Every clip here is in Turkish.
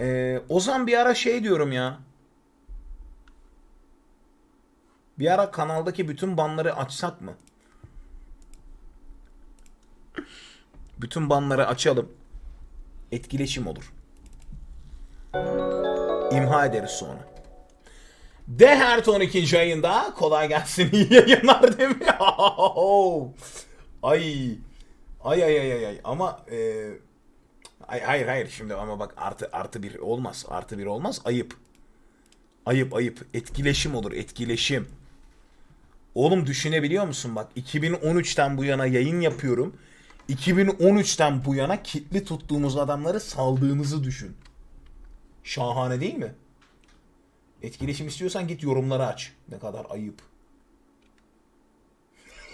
Ee, Ozan bir ara şey diyorum ya. Bir ara kanaldaki bütün banları açsak mı? Bütün banları açalım. Etkileşim olur. İmha ederiz sonra. Deherton ikinci ayında kolay gelsin iyi yayınlar ay. Ay ay ay ay ay ama e, ay, hayır hayır şimdi ama bak artı artı bir olmaz artı bir olmaz ayıp. Ayıp ayıp etkileşim olur etkileşim. Oğlum düşünebiliyor musun bak 2013'ten bu yana yayın yapıyorum. 2013'ten bu yana kitli tuttuğumuz adamları saldığımızı düşün. Şahane değil mi? Etkileşim istiyorsan git yorumları aç. Ne kadar ayıp.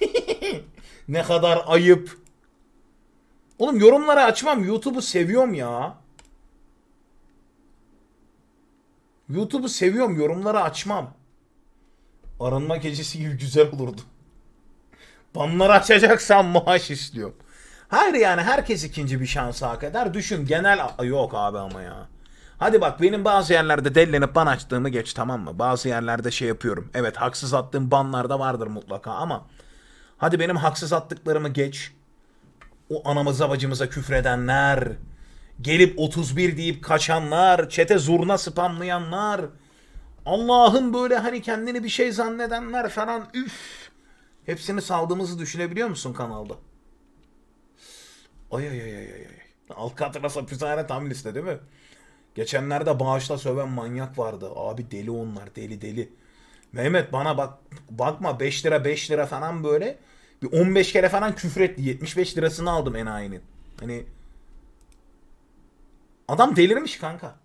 ne kadar ayıp. Oğlum yorumları açmam. YouTube'u seviyorum ya. YouTube'u seviyorum. Yorumları açmam. Arınma gecesi gibi güzel olurdu. Banları açacaksan maaş istiyorum. Hayır yani herkes ikinci bir şans hak eder. Düşün genel... Yok abi ama ya. Hadi bak benim bazı yerlerde dellenip ban açtığımı geç tamam mı? Bazı yerlerde şey yapıyorum. Evet haksız attığım banlar da vardır mutlaka ama... Hadi benim haksız attıklarımı geç. O anamıza bacımıza küfredenler... Gelip 31 deyip kaçanlar... Çete zurna spamlayanlar... Allah'ın böyle hani kendini bir şey zannedenler falan üf. Hepsini saldığımızı düşünebiliyor musun kanalda? Ay ay ay ay ay. Alcatraz hapishane tam liste değil mi? Geçenlerde bağışla söven manyak vardı. Abi deli onlar deli deli. Mehmet bana bak bakma 5 lira 5 lira falan böyle. Bir 15 kere falan küfretti. 75 lirasını aldım enayinin. Hani adam delirmiş kanka.